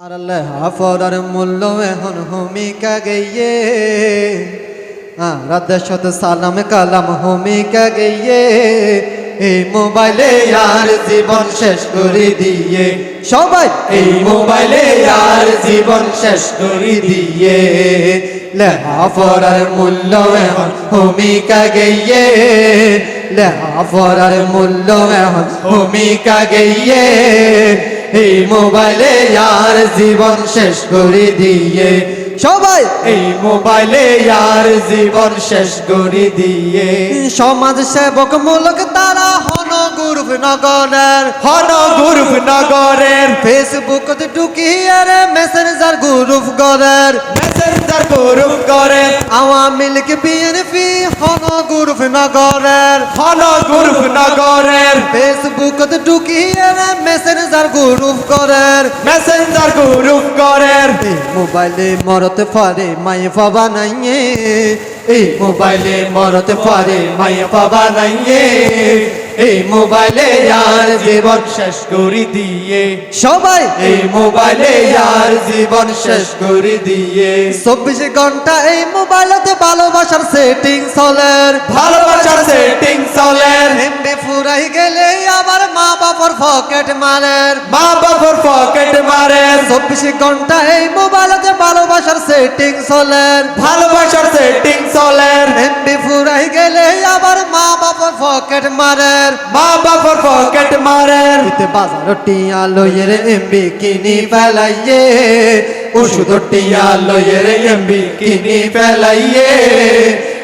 আর আল্লাহ হাফরার মূল্য এখন ভূমিকা গেয়ে আর শত সালাম কালাম ভূমিকা গেয়ে এই মোবাইলে আর জীবন শেষ করে দিয়ে। সবাই এই মোবাইলে আর জীবন শেষ করে দিয়ে। লেহাফরার মূল্য এখন ভূমিকা গেয়ে লেহাফরার মূল্য এখন ভূমিকা গেয়ে এই মোবাইলে আর জীবন শেষ করে দিয়ে। সবাই! এই মোবাইলে আর জীবন শেষ করে দিয়ে। সমাজ সেবক মূলক তারা হন গুরুপ নগরের হন গুরুপ নগরের ফেসবুক ঢুকিয়ে রে মেসেঞ্জার গ্রুপ গরের মেসেঞ্জার গ্রুপ করে আওয়ামী লীগ বিএনপি হন গ্রুপ নগরের হন গ্রুপ নগরের ফেসবুক ঢুকিয়ে রে মেসেঞ্জার গ্রুপ গরের মেসেঞ্জার গ্রুপ গরের মোবাইলে মরতে পারে মায়ে বাবা নাইয়ে। এই মোবাইলে মরতে পারে মায়ে বাবা নাইয়ে। এই মোবাইলে আর জীবন শেষ করে দিয়ে। সবাই। এই মোবাইলে আর জীবন শেষ করে দিয়ে। চব্বিশ ঘণ্টা এই মোবাইলেতে ভালোবাসার সেটিং চলের ভালোবাসার সেটিং চলের এমবি ফুরাই গেলে আবার মা বাবার পকেট মারের মা বাবার পকেট মারের চব্বিশ ঘণ্টা এই মোবাইলেতে ভালোবাসার সেটিং চলের ভালোবাসার সেটিং চলের এমবি ফুরাই গেলে আবার মা বাবার পকেট মারের। মা বাবার পকেট মারের। ইতে বাজার টিয়া লইয়ের এমবি কিনি ফেলাইয়ে। ওষুধ টিয়া লইয়ের এমবি কিনি ফেলাইয়ে।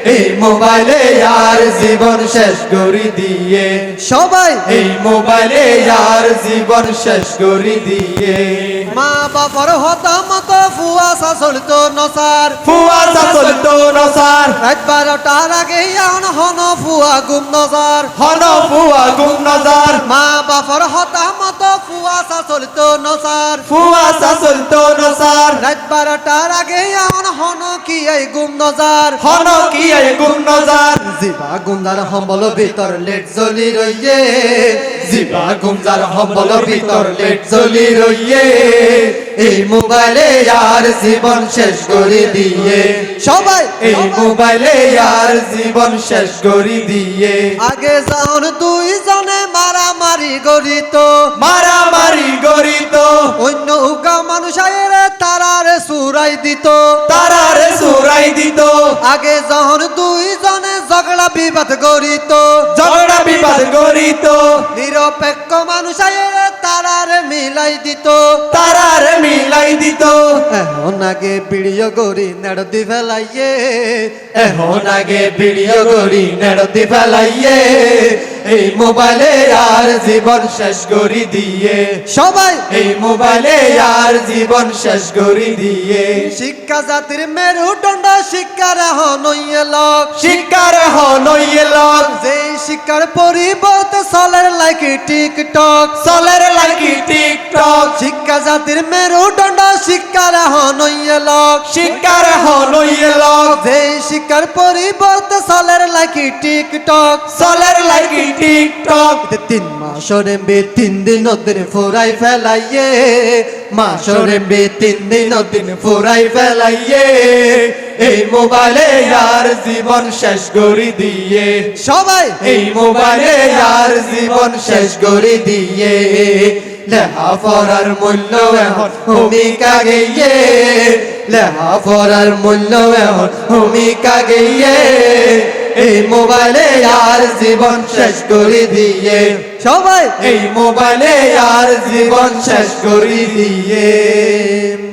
এই মোবাইলে আর জীবন শেষ করে দিয়ে। সবাই। এই মোবাইলে আর জীবন শেষ করে দিয়ে। মা বাবার হতামত ফুয়াশা চলতো নসার। ফুয়াশা চলতো নসার। রাত বারোটার আগে আন হন ফুয়া গুম নজার। হন ফুয়া গুম নজার। মা বাবার হতামত ফুয়াশা চলতো নসার। ফুয়াশা চলতো নসার। রাত বারোটার আগে আন হন কি এই গুম নজার। হন কি এই গুম নজার। জিবা গুমদার হম্বল ভিতর লেট জ্বলি রইয়ে। জিবা গুমদার হম্বল ভিতর লেট জ্বলি রইয়ে। এই মোবাইলে আর জীবন শেষ করে দিয়ে। সবাই এই মোবাইলে আর জীবন শেষ করে দিয়ে। আগে যাওন দুই জনে মারামারি গরিত মারামারি গরিত অন্য উকা মানুষ আয়েরে তারারে সুরাই দিত। তারারে সুরাই দিত। আগে যখন দুই জনে ঝগড়া বিবাদ গরিত ঝগড়া বিবাদ গরিত নিরপেক্ষ মানুষ তারার মিলাই দিত। তারার মিলাই দিত। এখন আগে ভিডিও গরি নেড়দি ফেলাইয়ে। এখন আগে ভিডিও গরি নেড়দি ফেলাইয়ে। এই মোবাইলে আর জীবন শেষ করি দিয়ে। সবাই এই মোবাইলে আর জীবন শেষ করি দিয়ে। শিক্ষা জাতির মেরুদণ্ড শিক্ষার হনইয়ে লোক শিক্ষার হনইয়ে লোক যে শিক্ষার পরিবর্তে চলের লাইকি টিকটক। চলের লাইকি টিকটক। শিক্ষা জাতির মেরুদণ্ড শিক্ষার হনইয়ে লোক শিক্ষার হনইয়ে লোক যে শিক্ষার পরিবর্তে চলের লাইকি টিকটক। চলের লাইকি টিকটক। তিন মাসরে বে তিন দিন দিন ফুরাই ফেলাইয়ে। মাসরে বে তিন দিন দিন ফুরাই ফেলাইয়ে। এই মোবাইলে আর জীবন শেষ করে দিয়ে। সবাই। এই মোবাইলে আর জীবন শেষ করে দিয়ে। লেহা পড়ার মূল্য এখন ভূমিকা গেয়ে লেহা পড়ার মূল্য এখন ভূমিকা গেয়ে এই মোবাইলে আর জীবন শেষ করে দিয়ে। সবাই। এই মোবাইলে আর জীবন শেষ করে দিয়ে।